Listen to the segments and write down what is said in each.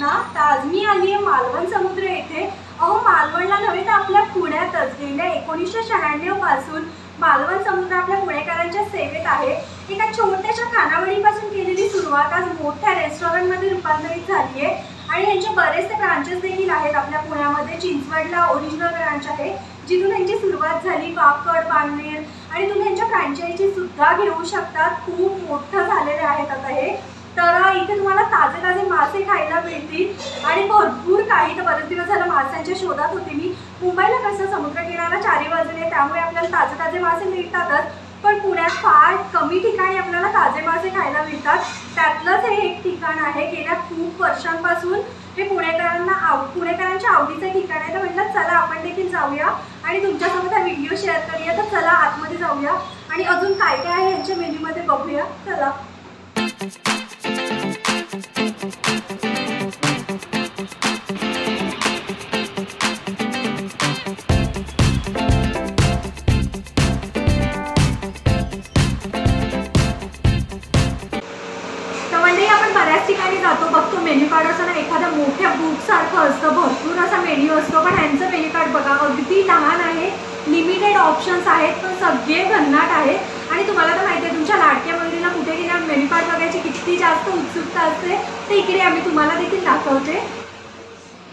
ना? तर आज मी आली आहे मालवण समुद्र येथे. अहो मालवणला नव्हे तर आपल्या पुण्यातच. गेल्या एकोणीसशे शहाण्णवपासून मालवण समुद्र आपल्या पुणेकरांच्या सेवेत आहे. एका छोट्याशा खानावळीपासून केलेली सुरुवात आज मोठ्या रेस्टॉरंटमध्ये रूपांतरित झाली आहे. आणि यांचे बरेचसे ब्रांचेस देखील आहेत आपल्या पुण्यामध्ये. चिंचवडला ओरिजिनल ब्रांच आहे जिथून यांची सुरुवात झाली. वाकड बांगनेर. आणि तुम्ही यांच्या फ्रँचायझी सुद्धा घेऊ शकतात खूप मोठं झालेलं आहेत आता हे. तर इथे तुम्हाला ताजे ताजे मासे खायला मिळतील. आणि भरपूर काही तर बरेच दिवस झालं माशांच्या शोधात होते मी. मुंबईला कसं समुद्रकिनारा चारी बाजूने आहे, त्यामुळे आपल्याला ताजे ताजे मासे मिळतातच. पण पुण्यात फार कमी ठिकाणी आपल्याला ताजे मासे खायला मिळतात. त्यातलंच हे एक ठिकाण आहे. गेल्या खूप वर्षांपासून हे पुणेकरांना आव पुणेकरांच्या आवडीचं ठिकाण आहे. तर म्हटलं चला आपण देखील जाऊया. आणि तुमच्यासोबत हा व्हिडिओ शेअर करूया. तर चला आतमध्ये जाऊया. आणि अजून काय काय आहे यांच्या मेन्यूमध्ये बघूया. चला. ठिकाणी जातो. बघतो मेन्यू कार्ड असं ना एखाद्या मोठ्या बुक सारखं असतं. भरपूर असा मेन्यू असतो पण ह्यांचं मेन्यू कार्ड बघा. अगदी लहान आहे. लिमिटेड ऑप्शन्स आहेत पण सगळे भन्नाट आहेत. आणि तुम्हाला तर माहिती आहे तुमच्या लाडक्या मुलीला कुठे गेल्या मेन्यू कार्ड बघायची किती जास्त उत्सुकता असते तर इकडे आम्ही तुम्हाला देखील दाखवते.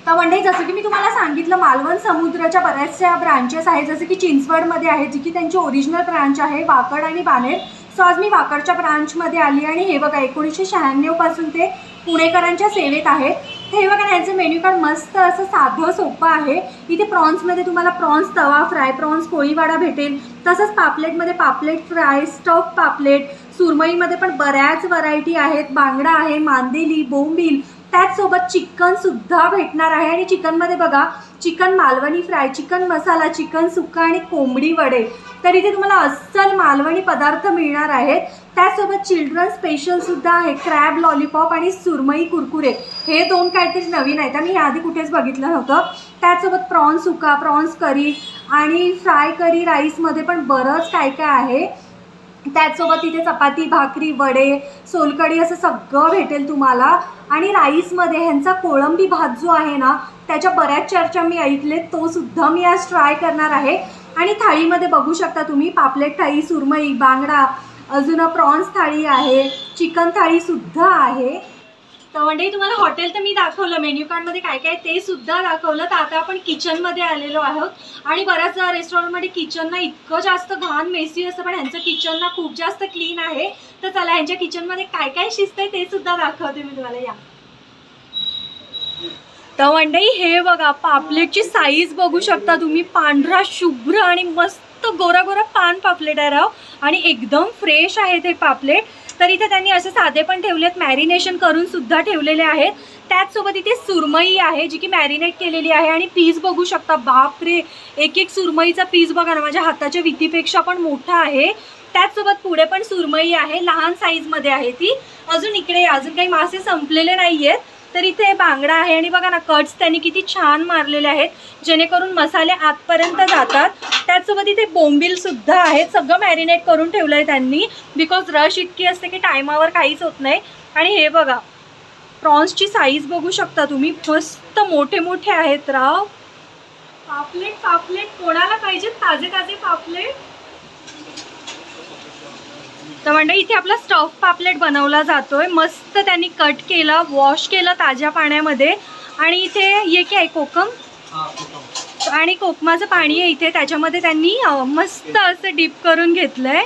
तर म्हणजे जसं की मी तुम्हाला सांगितलं मालवण समुद्राच्या बऱ्याचशा ब्रांचेस आहेत जसं की चिंचवडमध्ये आहे जी की त्यांची ओरिजिनल ब्रांच आहे वाकड आणि बाणेर सो आज मी वाकडच्या ब्रांचमध्ये आली आणि हे बघा एकोणीसशे शहाण्णवपासून ते पुणेकरांच्या सेवेत आहेत तर हे बघा यांचं मेन्यू कार्ड मस्त असं साधं सोपं आहे. इथे प्रॉन्समध्ये तुम्हाला प्रॉन्स तवा फ्राय प्रॉन्स कोळीवाडा भेटेल. तसंच पापलेटमध्ये पापलेट फ्राय स्टफ पापलेट सुरमईमध्ये पण बऱ्याच व्हरायटी आहेत. बांगडा आहे मांदेली बोंबील. त्याचसोबत चिकनसुद्धा भेटणार आहे. आणि चिकनमध्ये बघा chicken Malvani fry chicken masala chicken sukka आणि कोंबडी वडे. तर इथे तुम्हाला अस्सल मालवणी पदार्थ मिळणार आहेत. त्यासोबत चिल्ड्रन स्पेशलसुद्धा आहे. क्रॅब लॉलीपॉप आणि सुरमई कुरकुरे. हे दोन काहीतरी नवीन आहेत. मी आधी कुठेच बघितलं नव्हतं. त्यासोबत प्रॉन्स सुका प्रॉन्स करी आणि फ्राय करी राईसमध्ये पण बरंच काय काय आहे. त्याचसोबत इथे चपाती भाकरी वडे सोलकडी असं सगळं भेटेल तुम्हाला. आणि राईसमध्ये ह्यांचा कोळंबी भात जो आहे ना त्याच्या बऱ्याच चर्चा मी ऐकले तो सुद्धा मी आज ट्राय करणार आहे. आणि थाळीमध्ये बघू शकता तुम्ही पापलेट थाळी सुरमई बांगडा अजून प्रॉन्स थाळी आहे चिकन थाळीसुद्धा आहे. तर म्हणजे तुम्हाला हॉटेल तर मी दाखवलं मेन्यू कार्डमध्ये काय काय ते सुद्धा दाखवलं. तर आता आपण किचनमध्ये आलेलो आहोत. आणि बऱ्याच रेस्टॉरंटमध्ये किचनना इतकं जास्त घाण मेसी असतं पण ह्यांचं किचन ना खूप जास्त क्लीन आहे. तर चला ह्यांच्या किचनमध्ये काय काय शिस्त आहे ते सुद्धा दाखवते मी तुम्हाला. या. तर मंडई हे बघा पापलेटची साईज बघू शकता तुम्ही. पांढरा शुभ्र आणि मस्त गोरा गोरा पान पापलेट आहे राव. आणि एकदम फ्रेश आहेत हे पापलेट. तर इथे त्यांनी असे साधे पण ठेवलेत मॅरिनेशन करून सुद्धा ठेवलेले आहेत. त्याचसोबत इथे सुरमई आहे जी की मॅरिनेट केलेली आहे आणि पीस बघू शकता. बापरे! एक एक सुरमईचा पीस बघा ना माझ्या हाताच्या वितीपेक्षा पण मोठा आहे. त्याचसोबत पुढे पण सुरमई आहे लहान साईजमध्ये आहे ती. अजून इकडे अजून काही मासे संपलेले नाही आहेत तर इथे बांगडा आहे आणि बघा ना कट्स त्यांनी किती छान मारलेले आहेत जेणेकरून मसाले आतपर्यंत जातात. त्याचसोबत इथे बोंबीलसुद्धा आहेत सगळं मॅरिनेट करून ठेवलं आहे त्यांनी बिकॉज रश इतकी असते की टायमावर काहीच होत नाही. आणि हे बघा प्रॉन्सची साईज बघू शकता तुम्ही मस्त मोठे मोठे आहेत राव. पापलेट पापलेट कोणाला पाहिजे ताजे ताजे पापलेट? तर म्हणजे इथे आपला स्टफ पापलेट बनवला जातोय. मस्त त्यांनी कट केलं वॉश केलं ताज्या पाण्यामध्ये. आणि इथे ये की आहे कोकम? आणि कोकमाचं पाणी आहे इथे. त्याच्यामध्ये त्यांनी मस्त असं डीप करून घेतलंय.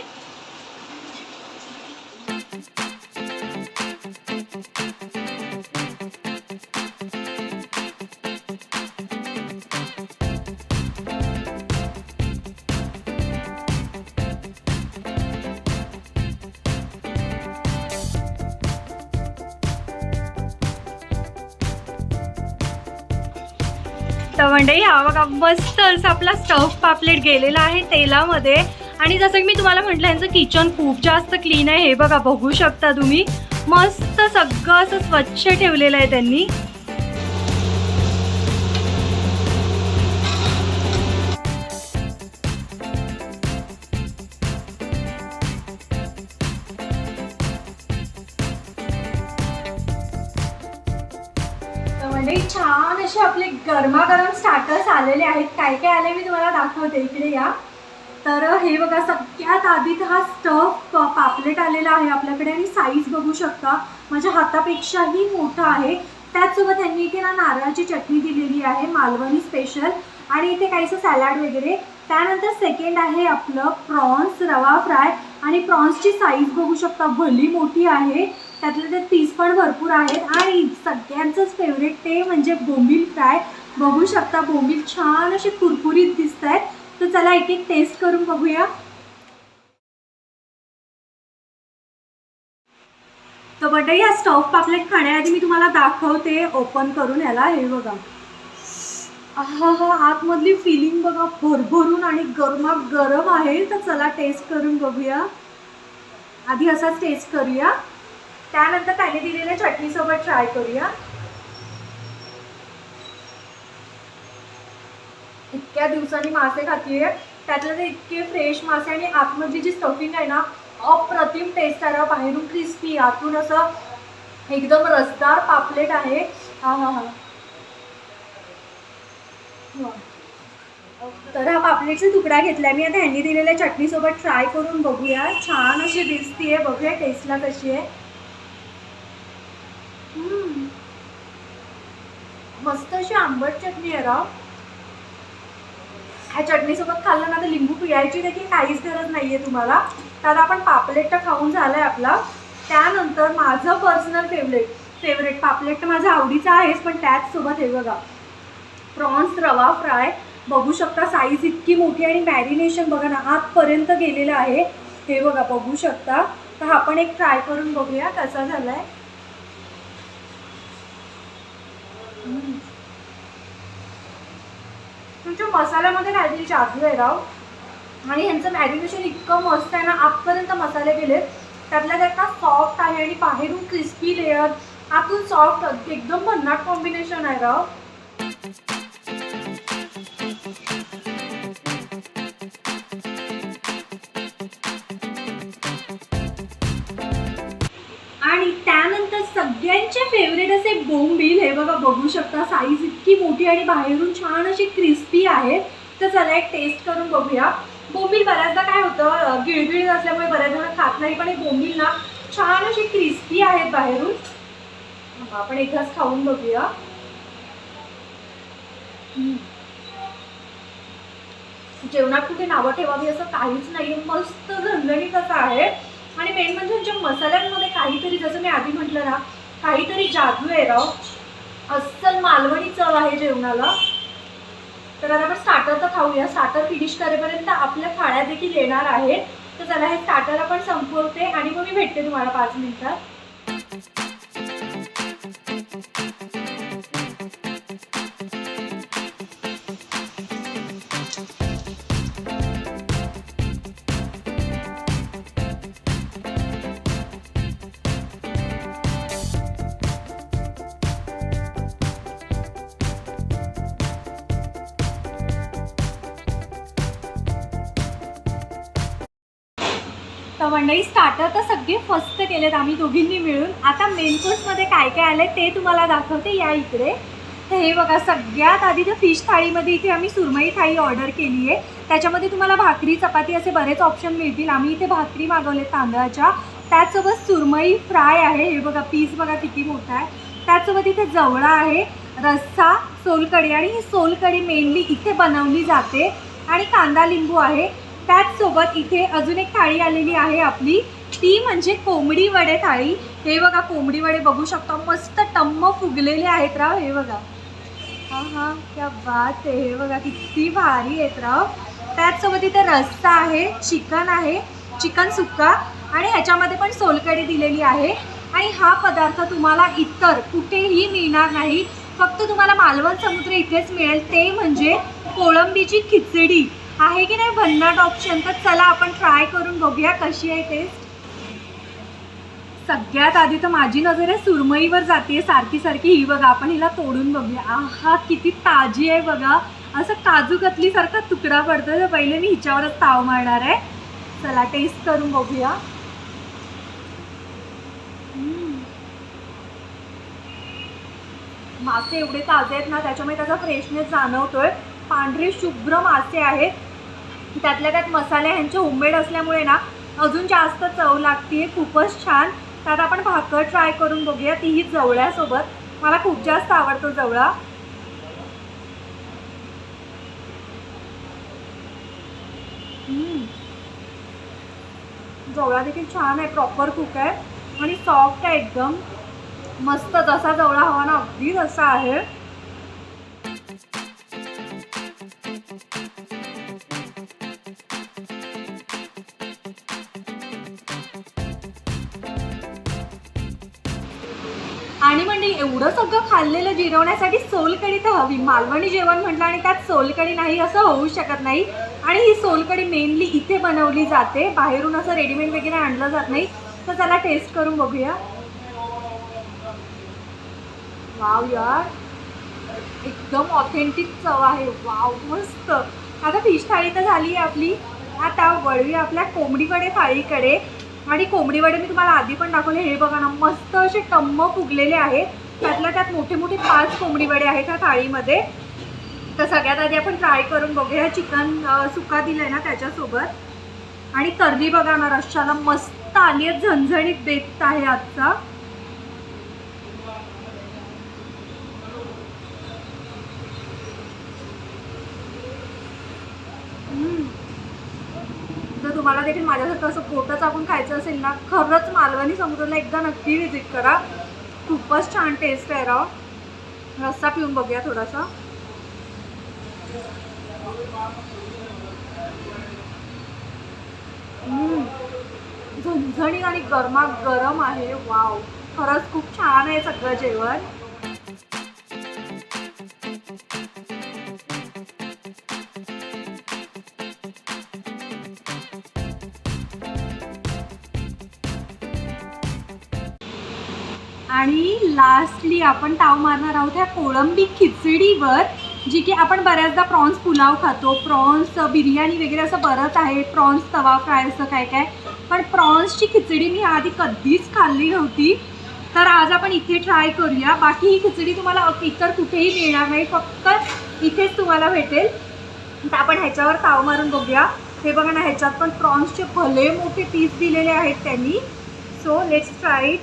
तर हा बघा मस्त असं आपला स्टफ पापलेट गेलेला आहे तेलामध्ये. आणि जसं की मी तुम्हाला म्हटलं यांचं किचन खूप जास्त क्लीन आहे हे बघा बघू शकता तुम्ही. मस्त सगळं असं स्वच्छ ठेवलेलं आहे त्यांनी. गरमागरम स्टार्टर्स आलेले आहेत. काय काय आले मी तुम्हाला दाखवते. इकडे या. तर हे बघा सगळ्यात आधी हा स्टफ पापलेट आलेला आहे आपल्याकडे आणि साईज बघू शकता. माझ्या हातापेक्षाही मोठा आहे. त्याचसोबत त्यांनी इथे ना नारळाची चटणी दिलेली आहे मालवणी स्पेशल आणि इथे काहीसं सॅलड वगैरे. त्यानंतर सेकंड आहे आपलं प्रॉन्स रवा फ्राय आणि प्रॉन्सची साईज बघू शकता. भली मोठी आहे. त्यातले ते पीस पण भरपूर आहेत. आणि सगळ्यांचंच फेवरेट ते म्हणजे बोंबील फ्राय बघू शकता बोंबील छान असे कुरकुरीत दिसत आहेत तर चला एक एक टेस्ट करून बघूया. तर बट या स्टफ पापलेट खाण्याआधी मी तुम्हाला दाखवते. ओपन करून ह्याला हे बघा. हा हा आतमधली फिलिंग बघा भरभरून आणि गरमा गरम आहे. तर चला टेस्ट करून बघूया. आधी असाच टेस्ट करूया. त्यानंतर त्याने दिलेल्या चटणीसोबत ट्राय करूया. इतक्या दिवसांनी मासे खातीये. त्यातले ते इतके फ्रेश मासे आणि आतमधली जी स्टफिंग आहे ना अप्रतिम टेस्ट आहे बाहेरून क्रिस्पी आतून असं एकदम रसदार पापलेट आहे. हा हा हा. तर हा पापलेटचा तुकडा घेतलाय. मी आता ह्यांनी दिलेल्या चटणीसोबत ट्राय करून बघूया. छान अशी दिसतीये. बघूया टेस्टला कशी आहे. हम्म. मस्त अशी आंबट चटणी आहे राव ह्या चटणीसोबत खाल्लं ना तर लिंबू पिळायची देखील काहीच गरज आहे तुम्हाला. तर आपण पापलेट तर खाऊन आहे आपला. त्यानंतर माझं पर्सनल फेवरेट फेवरेट पापलेट तर माझं आवडीचं आहेच पण त्याचसोबत हे बघा. प्रॉन्स रवा फ्राय. बघू शकता साईज इतकी मोठी आणि मॅरिनेशन बघा ना आतपर्यंत गेलेलं आहे. हे बघा बघू शकता. तर आपण एक ट्राय करून बघूया कसा झाला आहे तुमच्या मसाल्यामध्ये काहीतरी जादू आहे राव. आणि ह्यांचं मॅरिनेशन इतकं मस्त आहे ना आतपर्यंत मसाले गेले त्यातल्या त्यात ना सॉफ्ट आहे आणि बाहेरून क्रिस्पी लेअर आतून सॉफ्ट एकदम भन्नाट कॉम्बिनेशन आहे राव. सगळ्यांचे फेवरेट असे बोंबील हे बघा बघू शकता. साईज इतकी मोठी आणि बाहेरून छान अशी क्रिस्पी आहे. तर चला एक टेस्ट करून बघूया. बोंबील बऱ्याचदा काय होतं गिळगिळ गिळगिळीत असल्यामुळे बऱ्याच जण खात नाही पण हे बोंबील ना छान अशी क्रिस्पी आहेत बाहेरून. आपण एकदाच खाऊन बघूया. जेवणात कुठे नावं ठेवावी असं काहीच नाही मस्त झणझणीत असं आहे. आणि मेन म्हणजे त्यांच्या मसाल्यांमध्ये काहीतरी जसं मी आधी म्हटलं ना काहीतरी जादू आहे राव. अस्सल मालवणी चव आहे जेवणाला. तर आता आपण स्टार्टर तर खाऊया. स्टार्टर फिनिश करेपर्यंत आपल्या थाळ्या देखील येणार आहेत. तर चला हे स्टार्टर आपण संपवते आणि मग मी भेटते तुम्हाला पाच मिनिटात. मंडळी स्टार्टर तर सगळे फस्त केलेत आम्ही दोघींनी मिळून. आता मेन कोर्समध्ये काय काय आलं ते तुम्हाला दाखवते या इकडे. तर हे बघा सगळ्यात आधी तर फिश थाळीमध्ये इथे आम्ही सुरमई थाळी ऑर्डर केली आहे. त्याच्यामध्ये तुम्हाला भाकरी चपाती असे बरेच ऑप्शन मिळतील. आम्ही इथे भाकरी मागवले तांदळाच्या. त्याचसोबत सुरमई फ्राय आहे. हे बघा पीस बघा किती मोठा आहे. त्याचसोबत इथे जवळा आहे रस्सा सोलकढी. आणि ही सोलकढी मेनली इथे बनवली जाते. आणि कांदा लिंबू आहे. त्याचसोबत इथे अजून एक थाळी आलेली आहे आपली. ती म्हणजे कोंबडी वडे थाळी. हे बघा कोंबडी वडे बघू शकतो. मस्त टम्म फुगलेले आहेत राव हे बघा. हा हा क्या बात आहे. हे बघा किती भारी आहेत राव. त्याचसोबत इथे रस्सा आहे चिकन आहे चिकन सुक्का. आणि ह्याच्यामध्ये पण सोलकढी दिलेली आहे. आणि हा पदार्थ तुम्हाला इतर कुठेही मिळणार नाही. फक्त तुम्हाला मालवण समुद्र इथेच मिळेल. ते म्हणजे कोळंबीची खिचडी. आहे की नाही भन्नाट ऑप्शन तर चला आपण ट्राय करून बघूया कशी आहे टेस्ट सगळ्यात आधी तर माझी नजर आहे सुरमईवर जाते सारखी सारखी. ही बघा आपण हिला तोडून बघूया. आहा किती ताजी आहे बघा. असं काजू कतलीसारखा तुकडा पडतो तर पहिले मी हिच्यावरच ताव मारणार आहे. चला टेस्ट करून बघूया. मासे एवढे ताजे आहेत ना त्याच्यामुळे त्याचा फ्रेशनेस जाणवतोय. पांढरे शुभ्र मासे आहेत. त्यातल्या त्यात मसाले ह्यांचे होममेड असल्यामुळे ना अजून जास्त चव लागते खूपच छान. त्यात आपण भाकर ट्राय करून बघूया तीही जवळ्यासोबत. मला खूप जास्त आवडतो जवळा. जवळा देखील छान आहे प्रॉपर कुक आहे. आणि सॉफ्ट आहे एकदम. मस्त जसा जवळा हवा ना अगदी तसा आहे. आणि म्हणजे एवढं सगळं खाल्लेलं जिरवण्यासाठी सोलकडी तर हवी. मालवणी जेवण म्हटलं आणि त्यात सोलकढी नाही असं होऊ शकत नाही. आणि ही सोलकढी मेनली इथे बनवली जाते. बाहेरून असं रेडीमेड वगैरे आणलं जात नाही. तर त्याला टेस्ट करून बघूया. वाव यार. एकदम ऑथेंटिक चव आहे. वाव मस्त. आता फिश थाळी तर झाली आहे आपली. आता वळवी आपल्या कोंबडीकडे थाळीकडे. आणि कोंबडी वडे मी तुम्हाला आधी पण दाखवले हे बघा ना मस्त असे टम्म फुगलेले आहेत. त्यातल्या त्यात मोठे मोठे पाच कोंबडी वडे आहेत ह्या थाळीमध्ये. तर सगळ्यात आधी आपण ट्राय करून बघूया चिकन सुका दिलं ना त्याच्यासोबत. आणि कर्दी बघा ना रश्शाला मस्त आली आहे झणझणीत बेत आहे आजचा हम्म. जर तुम्हाला देखील माझ्यासारखं असं पोटं आपण खायचं असेल ना खरंच मालवणी समुद्राला एकदा नक्की व्हिजिट करा. खूपच छान टेस्ट आहे राव. रस्सा पिऊन बघूया थोडासा. हम्म. झणझणीत आणि गरमा गरम आहे. वाव. खरंच खूप छान आहे सगळं जेवण. लास्टली आपण ताव मारणार आहोत ह्या कोळंबी खिचडीवर जी की आपण बऱ्याचदा प्रॉन्स पुलाव खातो. प्रॉन्स बिर्याणी वगैरे असं बरंच आहे. प्रॉन्स तवा फ्राय असं काय काय. पण प्रॉन्सची खिचडी मी आधी कधीच खाल्ली नव्हती. तर आज आपण इथे ट्राय करूया. बाकी ही खिचडी तुम्हाला इतर कुठेही मिळणार नाही. फक्त इथेच तुम्हाला भेटेल. तर आपण ह्याच्यावर ताव मारून बघूया. हे बघा ना ह्याच्यात पण प्रॉन्सचे भले मोठे पीस दिलेले आहेत त्यांनी. सो लेट्स ट्राय इट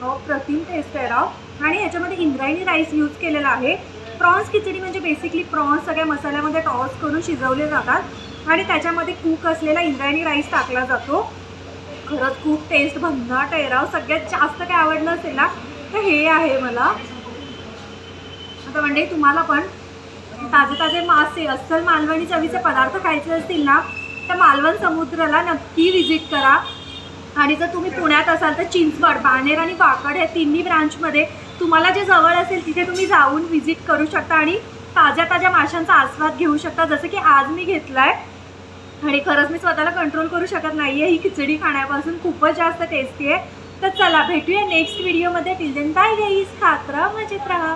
हो प्रतिम टेस्ट आहे राव आणि याच्यामध्ये इंद्रायणी राईस यूज केलेला आहे. प्रॉन्स खिचडी म्हणजे बेसिकली प्रॉन्स सगळ्या मसाल्यामध्ये टॉस करून शिजवले जातात. आणि त्याच्यामध्ये कूक असलेला इंद्रायणी राईस टाकला जातो. खरंच खूप टेस्ट भन्नाट आहे राव. सगळ्यात जास्त काय आवडलं असेल ना तर हे आहे मला. आता म्हणजे तुम्हाला पण ताजे ताजे मासे अस्सल मालवणी चवीचे पदार्थ खायचे असतील ना तर मालवण समुद्राला नक्की विजिट करा. आणि जर तुम्ही पुण्यात असाल तर चिंचवड बाणेर आणि वाकड या तिन्ही ब्रांचमध्ये तुम्हाला जे जवळ असेल तिथे तुम्ही जाऊन व्हिजिट करू शकता आणि ताज्या ताज्या माशांचा आस्वाद घेऊ शकता. जसं की आज मी घेतला आहे आणि खरंच मी स्वतःला कंट्रोल करू शकत नाही आहे ही खिचडी खाण्यापासून खूपच जास्त टेस्टी आहे. तर चला भेटूया नेक्स्ट व्हिडिओमध्ये टिल देन बाय गाईज खात राहा मजेत राहा.